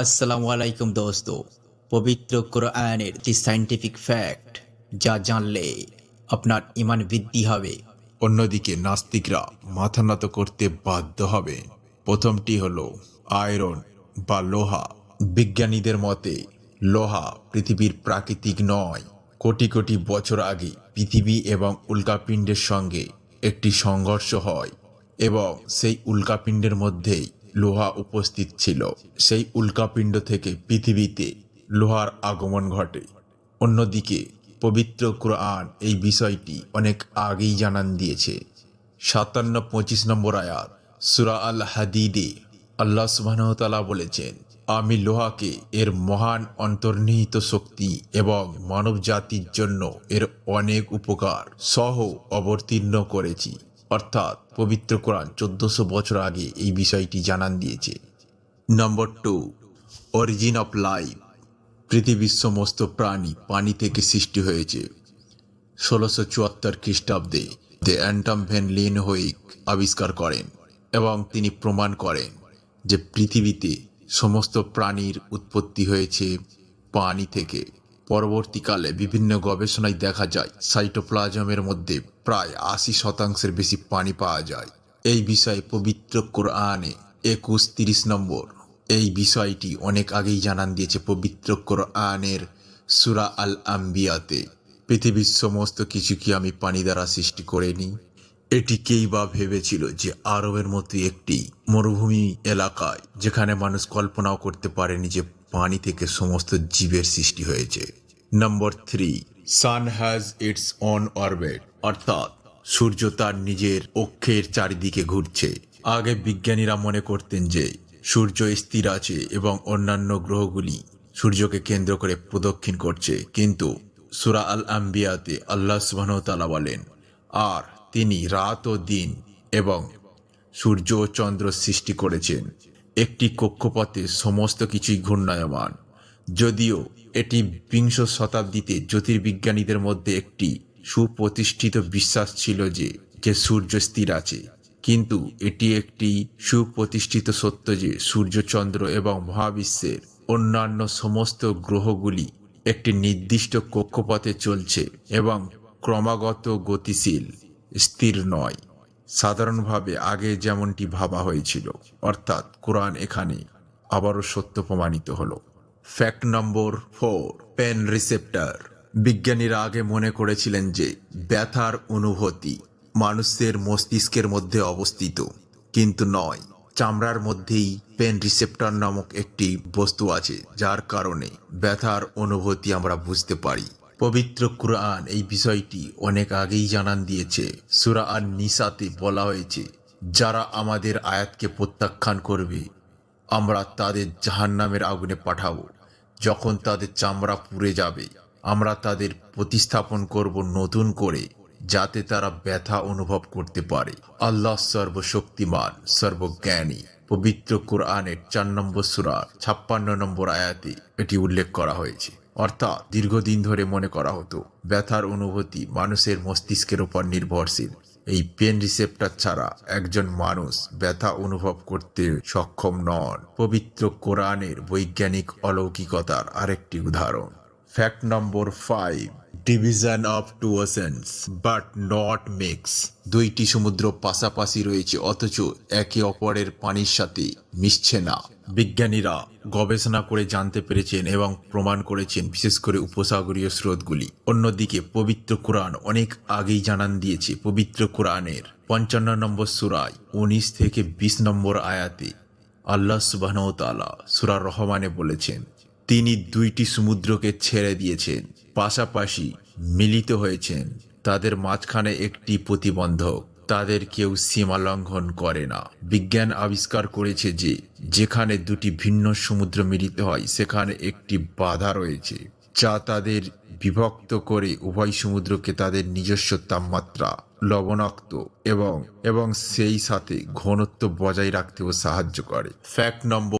আসসালামু আলাইকুম দোস্ত। পবিত্র কোরআনের যে সাইন্টিফিক ফ্যাক্ট যা জানলে আপনার ইমান বৃদ্ধি হবে। অন্যদিকে নাস্তিকরা মাথা নত করতে বাধ্য হবে। প্রথমটি হলো আয়রন বা লোহা। বিজ্ঞানীদের মতে, লোহা পৃথিবীর প্রাকৃতিক নয়। কোটি কোটি বছর আগে পৃথিবী এবং উল্কাপিণ্ডের সঙ্গে একটি সংঘর্ষ হয় এবং সেই উল্কাপিণ্ডের মধ্যেই লোহা উপস্থিত ছিল। সেই উল্কাপিণ্ড থেকে পৃথিবীতে লোহার আগমন ঘটে। অন্যদিকে, পবিত্র কোরআন এই বিষয়টি অনেক আগেই জানান দিয়েছে। সাতান্ন পঁচিশ নম্বর আয়াত, সুরা আল হাদিদে আল্লাহ সুবাহতালা বলেছেন, আমি লোহাকে এর মহান অন্তর্নিহিত শক্তি এবং মানব জাতির জন্য এর অনেক উপকার সহ অবতীর্ণ করেছি। অর্থাৎ পবিত্র কোরআন চোদ্দশো বছর আগে এই বিষয়টি জানান দিয়েছে। Number two origin of life পৃথিবীর সমস্ত প্রাণী পানি থেকে সৃষ্টি হয়েছে। ষোলোশো চুয়াত্তর খ্রিস্টাব্দে দ্য অ্যান্টম ভ্যান লিন আবিষ্কার করেন এবং তিনি প্রমাণ করেন যে পৃথিবীতে সমস্ত প্রাণীর উৎপত্তি হয়েছে পানি থেকে। পরবর্তীকালে বিভিন্ন গবেষণায় দেখা যায়, সাইটোপ্লাজমের মধ্যে প্রায় আশি শতাংশের বেশি পানি পাওয়া যায়। এই বিষয়ে পবিত্র কোরআনে একুশ তিরিশ নম্বর। এই বিষয়টি অনেক আগেই জানান দিয়েছে পবিত্র কোরআনের সুরা আল আম্বিয়াতে পৃথিবীর সমস্ত কিছু কি আমি পানি দ্বারা সৃষ্টি করিনি? এটি কেই বা ভেবেছিল যে আরবের মতো একটি মরুভূমি এলাকায়, যেখানে মানুষ কল্পনাও করতে পারেনি যে পানি থেকে সমস্ত জীবের সৃষ্টি হয়েছে। Number three sun has its own orbit অর্থাৎ, সূর্য তার নিজের অক্ষের চারিদিকে ঘুরছে। আগে বিজ্ঞানীরা মনে করতেন যে, সূর্য স্থির আছে এবং অন্যান্য গ্রহগুলি সূর্যকে কেন্দ্র করে প্রদক্ষিণ করছে। কিন্তু, সুরা আল আম্বিয়াতে আল্লাহ সুবাহতালা বলেন, আর তিনি রাত ও দিন এবং সূর্য ও চন্দ্র সৃষ্টি করেছেন। একটি কক্ষপথে সমস্ত কিছুই ঘূর্ণায়মান। যদিও এটি বিংশ শতাব্দীতে জ্যোতির্বিজ্ঞানীদের মধ্যে একটি সুপ্রতিষ্ঠিত বিশ্বাস ছিল যে যে সূর্য স্থির আছে। কিন্তু এটি একটি সুপ্রতিষ্ঠিত সত্য যে সূর্য চন্দ্র এবং মহাবিশ্বের অন্যান্য সমস্ত গ্রহগুলি একটি নির্দিষ্ট কক্ষপথে চলছে এবং ক্রমাগত গতিশীল, স্থির নয়। সাধারণভাবে আগে যেমনটি ভাবা হয়েছিল, অর্থাৎ কোরআন এখানে আবারও সত্য প্রমাণিত হলো। Fact number four, pain receptor. বিজ্ঞানীরা আগে মনে করেছিলেন যে ব্যথার অনুভূতি মানুষের মস্তিষ্কের মধ্যে অবস্থিত, কিন্তু নয়। চামড়ার মধ্যেই পেন রিসেপ্টর নামক একটি বস্তু আছে, যার কারণে ব্যথার অনুভূতি আমরা বুঝতে পারি। পবিত্র কুরআন এই বিষয়টি অনেক আগেই জানান দিয়েছে। সুরা আর নিসাতে বলা হয়েছে, যারা আমাদের আয়াতকে প্রত্যাখ্যান করবে, আমরা তাদের জাহান্নামের আগুনে পাঠাবো। যখন তাদের চামড়া পুড়ে যাবে, আমরা তাদের প্রতিস্থাপন করব নতুন করে, যাতে তারা ব্যথা অনুভব করতে পারে। আল্লাহ সর্বশক্তিমান, সর্বজ্ঞানী। পবিত্র কোরআনের চার নম্বর সুরার ছাপ্পান্ন নম্বর আয়াতে এটি উল্লেখ করা হয়েছে। অর্থাৎ দীর্ঘদিন ধরে মনে করা হতো, ব্যথার অনুভূতি মানুষের মস্তিষ্কের ওপর নির্ভরশীল। এই পেন রিসেপ্টার ছাড়া একজন মানুষ ব্যথা অনুভব করতে সক্ষম নন। পবিত্র কোরআনের বৈজ্ঞানিক অলৌকিকতার আরেকটি উদাহরণ। Fact number five division of two oceans but not mix দুইটি সমুদ্র পাশাপাশি রয়েছে, অথচ একে অপরের পানির সাথে মিশছে না। বিজ্ঞানীরা গবেষণা করে জানতে পেরেছেন এবং প্রমাণ করেছেন বিশেষ করে উপসাগরীয় স্রোতগুলি। অন্যদিকে পবিত্র কোরআন অনেক আগেই জানান দিয়েছে, পবিত্র কোরআনের পঞ্চান্ন নম্বর সুরায় উনিশ থেকে বিশ নম্বর আয়াতে আল্লাহ সুবাহ তালা সুরা রহমানে বলেছেন তিনি দুইটি সমুদ্রকে ছেড়ে দিয়েছেন, পাশাপাশি মিলিত হয়েছেন। তাদের মাঝখানে একটি প্রতিবন্ধক। তাদের কেউ সীমা লঙ্ঘন করে না। বিজ্ঞান আবিষ্কার করেছে যে, যেখানে দুটি ভিন্ন সমুদ্র মিলিত হয়, সেখানে একটি বাধা রয়েছে, যা তাদের বিভক্ত করে উভয় সমুদ্রকে তাদের নিজস্ব তাপমাত্রা, লবণাক্ত এবং এবং সেই সাথে ঘনত্ব বজায় রাখতেও সাহায্য করে। ফ্যাক্ট নম্বর